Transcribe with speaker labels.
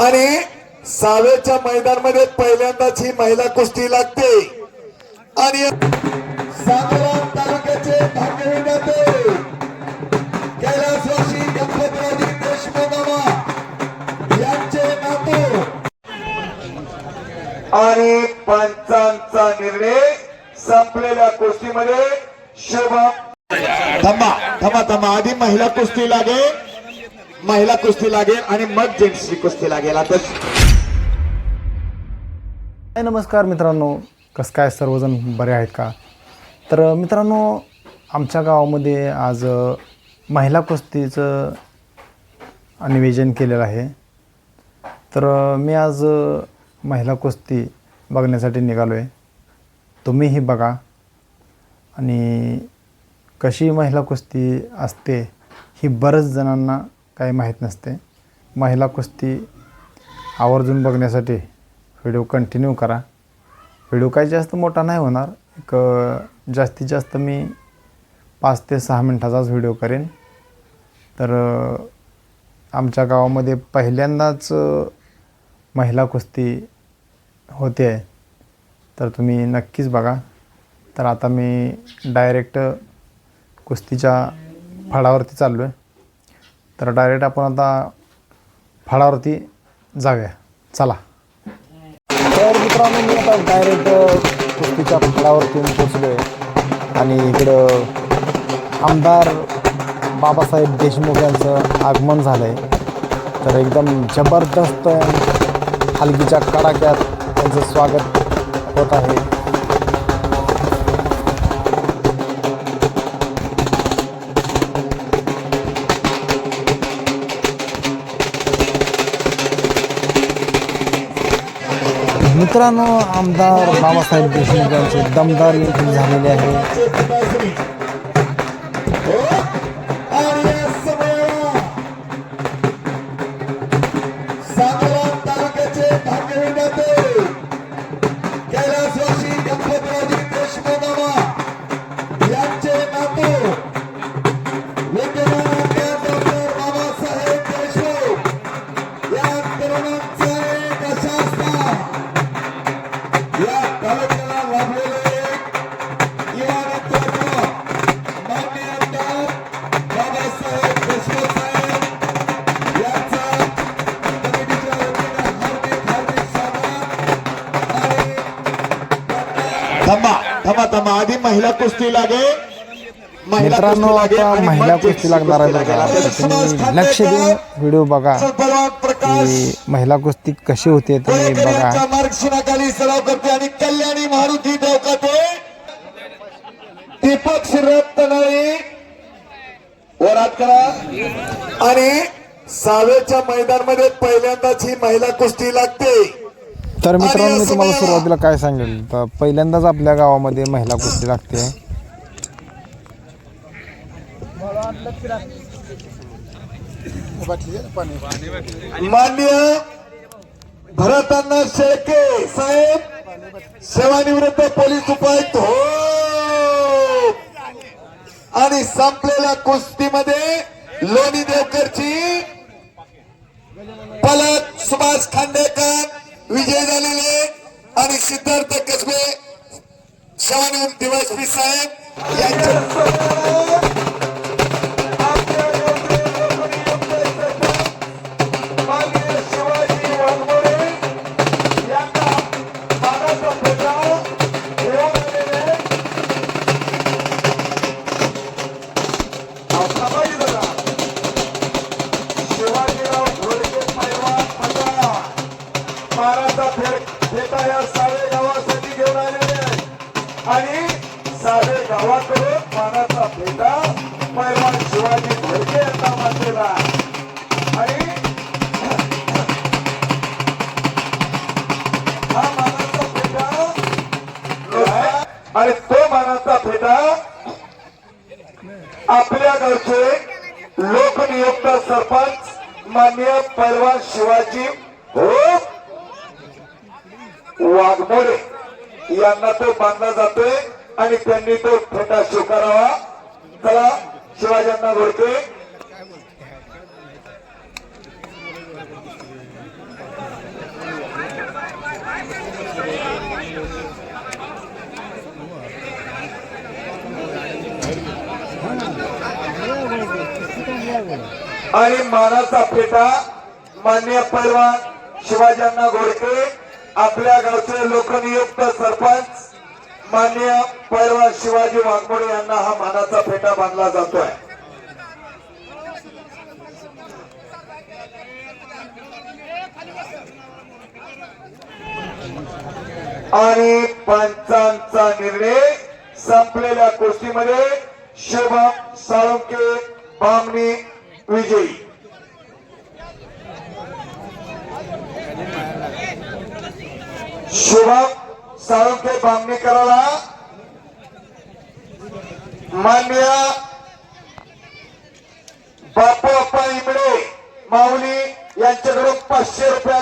Speaker 1: आणि सावेच्या मैदानामध्ये पहिल्यांदाच ही महिला कुस्ती लागते. आणि सांगोला तालुक्याचे भाग्यविधाते कैलासवासी गणपतरावजी देशमुख यांचे नातू. आणि पंचांचा निर्णय संपलेल्या कुस्तीमध्ये शोभा थांबा थांबा थांबा. आधी महिला कुस्ती लागेल. महिला कुस्ती लागेल आणि मग जेंट्सची कुस्ती लागेल. आता
Speaker 2: हाय नमस्कार मित्रांनो. कसं काय सर्वजण बरे आहेत का? तर मित्रांनो आमच्या गावामध्ये आज अ, महिला कुस्तीचं निवेदन केलेलं आहे. तर अ, मी आज अ, महिला कुस्ती बघण्यासाठी निघालो आहे तुम्हीही बघा. आणि कशी महिला कुस्ती असते ही बऱ्याच जणांना काही माहीत नसते. महिला कुस्ती आवर्जून बघण्यासाठी व्हिडिओ कंटिन्यू करा. व्हिडिओ काही जास्त मोठा नाही होणार. एक जास्तीत जास्त मी पाच ते सहा मिनटाचाच व्हिडिओ करेन. तर आमच्या गावामध्ये पहिल्यांदाच महिला कुस्ती होते. आहे तर तुम्ही नक्कीच बघा. तर आता मी डायरेक्ट कुस्तीच्या फळावरती चाललो आहे तर डायरेक्ट आपण आता फळावरती जाऊया. चला. तर मित्रांनो मी आता डायरेक्ट कुस्तीच्या फळावरती पोचलो आहे आणि इकडं आमदार बाबासाहेब देशमुख यांचं आगमन झालं आहे तर एकदम जबरदस्त हलगीच्या कडाक्यात त्यांचं स्वागत होत आहे. मित्रांनो आमदार बाबासाहेब देशमुख यांचे दमदार एंट्री झालेले आहे.
Speaker 1: थांबा थांबा थांबा. आधी महिला कुस्ती महिला
Speaker 2: मित्रांनो आता महिला कुस्ती लागणार आहे. बघा. लक्ष देऊन व्हिडिओ बघा. महिला कुस्ती कशी होते तुम्ही बघा.
Speaker 1: आणि कल्याणी मारुती देवकाते दीपक श्रीरथ तनाळी वरात करा. आणि सावेच्या मैदानामध्ये पहिल्यांदाच ही महिला कुस्ती लागते.
Speaker 2: तर मित्रांनो मी तुम्हाला. सुरुवातीला काय सांगेल तर पहिल्यांदाच आपल्या गावामध्ये महिला कुस्ती लागते
Speaker 1: मान्य भरतांना शेळके साहेब सेवानिवृत्त पोलीस उपायुक्त हो आणि संपलेल्या कुस्तीमध्ये लोणी देवकरची विजय झालेले आणि सिद्धार्थ कसबे सेवानिवृत्त दिवसपी साहेब यांच्या माननीय शिवाजी आणि साधे गावाकडून मानाचा फेटा पैलवान शिवाजी भडके यांना मानलेला आणि हा मानाचा फेटा आणि तो मानाचा फेटा आपल्या गावचे लोकनियुक्त सरपंच मान्य पैलवान शिवाजी हो वाघमोरे यांना तो बांधला जातोय आणि त्यांनी तो फेटा स्वीकारावा. चला शिवाजींना घोडके आणि मानाचा फेटा मान्य पैलवान शिवाजींना घोडके आपल्या गावचे लोकनियुक्त सरपंच मान्य पैलवान शिवाजी वाघमोडे यांना हा मानाचा फेटा बांधला जातोय. आणि पंचांचा निर्णय संपलेल्या कुस्तीमध्ये शुभम साळुंके बामणी विजयी. शुभम साळुंके बामणीकराला मान्य बापू अप्पा इमडे माऊली यांच्याकडून पाचशे रुपया